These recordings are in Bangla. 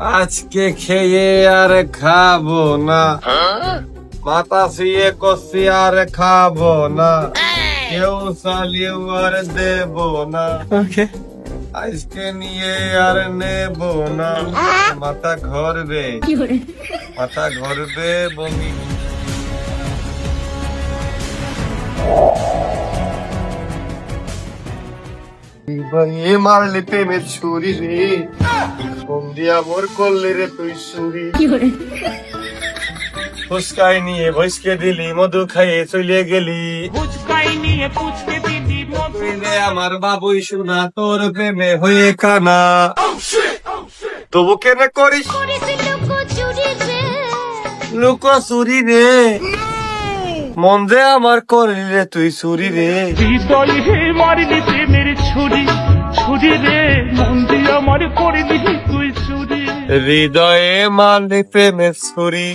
আজকে খেয়ে আর খাব না। মাথা শুয়ে কষি আর খাব না। কেউ চালিয়ে আর দেব না। আজকে নিয়ে আর নেব না। মাথা ঘরবে। মাথা ঘরবে বমি। এ মারলে প্রেমের ছুরি রে। বন্দি আমর করলে রে তুই ছুরি ফুসকাই নিয়ে ভসকে দিলি মধু খাইয়ে চলে গেলি। ফুচকাই নিয়ে পুচকে দিদি মধু আমার বাবুই শোনা তোর প্রেমে হয়ে কানা। তবু কেন করিস? লুকো চুরি রে। মন দে আমার করলি রে তুই চুরি রে। হৃদয় হে মারলি প্রেমের ছুরি ছুরি রে। মন দিয়ে আমার চুরি হৃদয়ে মারলি প্রেমের ছুরি।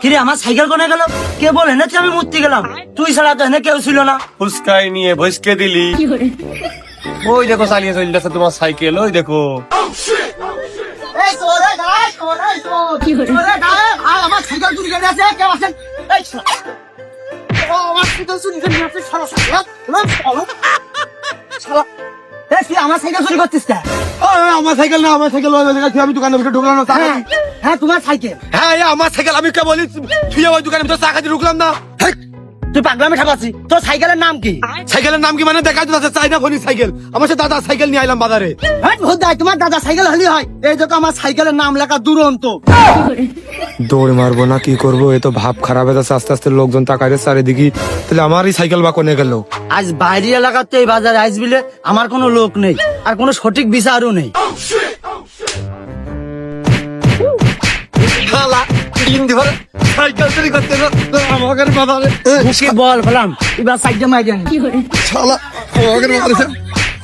কিরে আমার সাইকেল কোনে গেল? কে বলে? না আমি মূর্তি গেলাম। তুই ছাড়া তো এনে কেউ ছিল না। ফুসকাই নিয়ে ভসকে দিলি। ওই দেখো চালিয়ে চলে তোমার সাইকেল ওই দেখো। আমার আমার তুই আমার সাইকেল চুরি করছিস কে? আমার সাইকেল না আমার সাইকেল আমি দোকানে ভিতরে ঢুকলাম না হ্যাঁ, হ্যাঁ তোমার সাইকেল। হ্যাঁ আমার সাইকেল আমি কে বলি তুই ওই দোকানে ভিতরে চা খাতে ঢুকলাম না। পাগলামে ঠাপাচ্ছি। তোর সাইকেলের নাম কি? সাইকেলের নাম কি মানে? দেখা যাচ্ছে চাইনা ফোনি সাইকেল। আমার সাথে দাদা সাইকেল নিয়ে আইলাম বাজারে। হ্যাঁ ভূত দেয়, তোমার দাদা সাইকেল হলি হয়। এই দেখো আমার সাইকেলের নাম লেখা দুরন্ত। দৌড় মারবো না কি করব? এ তো ভাব খারাপ হয়ে যাচ্ছে আস্তে আস্তে লোকজন তাকায় রে চারিদিকে। তাহলে আমারই সাইকেল বা কোনে গেল? আজ বাইরে এলাকাতে এই বাজারে আইস বিলে আমার কোনো লোক নেই আর কোনো সঠিক বিচারও নেই। শালা ধরে সাইকেল চুরি করতে আমাদের বাজারে এ, বল ফেলাম এবার সাইকেল মাই দেন। শালা আমাদের বাজারে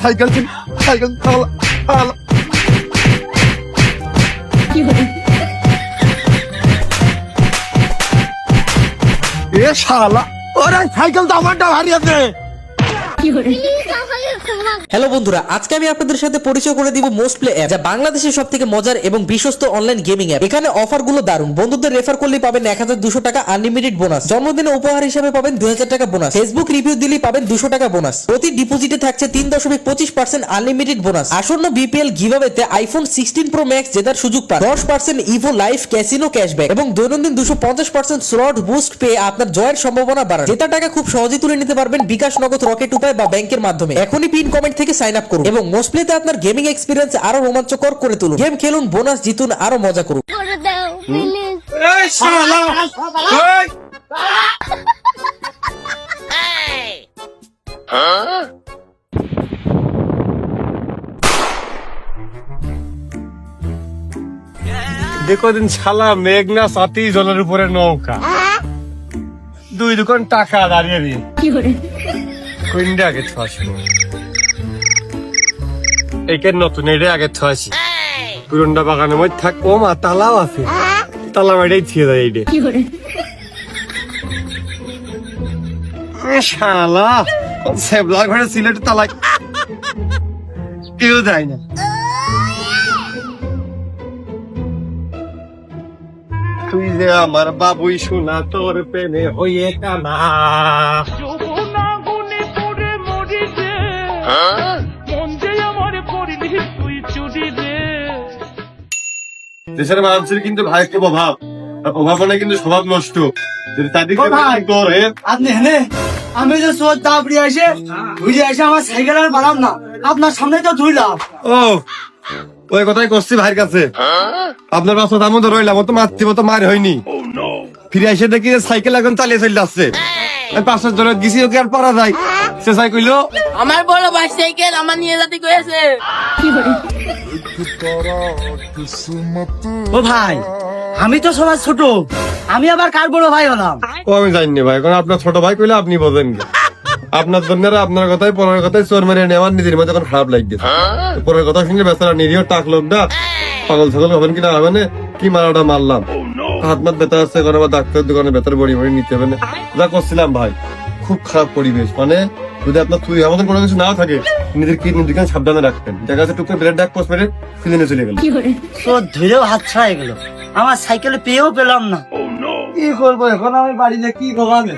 সাইকেল চুরি সাইকেল শালা শালা। এ শালা ওরে সাইকেল তো আমারটা ভারী আছে হ্যালো বন্ধুরা, আজকে আমি আপনাদের সাথে পরিচয় করে দিব মোস্ট প্লে অ্যাপ যা বাংলাদেশের সব থেকে মজার এবং বিশ্বস্ত অনলাইন গেমিং অ্যাপ এখানে অফারগুলো দারুণ বন্ধুদের রেফার করলে পাবেন এক হাজার দুশো টাকা আনলিমিটেড বোনাস জন্মদিনে উপহার হিসেবে পাবেন দুই হাজার টাকা বোনাস ফেসবুক রিভিউ দিলেই পাবেন দুশো টাকা বোনাস প্রতি ডিপোজিটে থাকছে তিন দশমিক পঁচিশ পার্সেন্ট আনলিমিটেড বোনাস আসন্ন বিপিএল গিভাবেতে আইফোন সিক্সটিন প্রো ম্যাক্স জেতার সুযোগ পান। দশ percent Evo life casino cashback এবং দৈনন্দিন দুশো পঞ্চাশ পার্সেন্ট স্লট বুস্ট পেয়ে আপনার জয়ের সম্ভাবনা বাড়ান। জেতার টাকা খুব সহজে তুলে নিতে পারবেন বিকাশ নগদ রকেট উপায় বা ব্যাংকের মাধ্যমে। এখনই পিন কমেন্ট থেকে সাইন আপ করুন। এবং মোস্টপ্লেতে আপনার গেমিং এক্সপিরিয়েন্স আরও রোমাঞ্চকর করে তুলুন। গেম খেলুন বোনাস জিতুন আরও মজা করুন। দেখো দিন শালা মেঘনা সাতি জলের উপরে নৌকা। দুই দোকান টাকা দাঁড়িয়ে দিয়ে। আগে ছয়াশি একের নতুন এটা আগে ছয়াশি পুরনটা বাগানের মধ্যে থাক ও মা তালাও আছে। তালা মাইটাই ছিয়ে দেয় এইটা শালা সেবলা ঘরে সিলেট তালা কেউ যায় না। তুই যে আমার বাবুই শোনা তোর পেনে হয়ে কানা দেশের মানুষের কিন্তু ভাই খুব অভাব অভাব মানে কিন্তু স্বভাব নষ্ট। যদি তাদেরকে ভাই। করে। আপনি হেনে আমি যে সোর দাবড়ি আসে ঘুরে আসে আমার সাইকেল আর বাড়াম না। আপনার সামনে তো ধুইলাম। ও ওই কথাই করছি ভাইয়ের কাছে। আপনার বাসা তার মধ্যে রইলাম তো মাতৃ মতো মার হয়নি। ফিরে এসে দেখি যে সাইকেল এখন চালিয়ে চলে আমি পাঁচশো জন গেছি ওকে আর পারা যায়। সে সাই কইলো আমার বড় ভাই সাইকেল আমার নিয়ে যেতে কয়েছে ও ভাই, আমি তো সবার ছোট। আমি আবার কার বড় ভাই হলাম? ও, আমি জানি ভাই, কারণ আপনার ছোট ভাই কইলে আপনি বোঝেন আপনার জন্য আপনার কথাই, পরের কথাই চোর মেরে নেওয়ার নিজের মধ্যে এখন খারাপ লাগছে পরের কথা শুনলে বেচারা নিরীহ টাক লোক না পাগল ছাগল হবেন কিনা হবে না কি মারাটা মারলাম? হাত মাত ব্যথা আছে আবার ডাক্তার দোকানে ব্যথার বড়ি বড়ি নিতে হবে না। যা করছিলাম ভাই, খুব খারাপ পরিবেশ মানে যদি আপনার তুই আমাদের কোনো কিছু না থাকে নিজের কি নিজেকে সাবধানে রাখবেন। দেখা যাচ্ছে টুকরে ব্লাড ডাক পোস্ট মেরে নিয়ে চলে গেল। তো ধরেও হাত ছড়াই গেল আমার সাইকেলে পেয়েও পেলাম না। কি করব এখন? আমি বাড়িতে কি দোকানে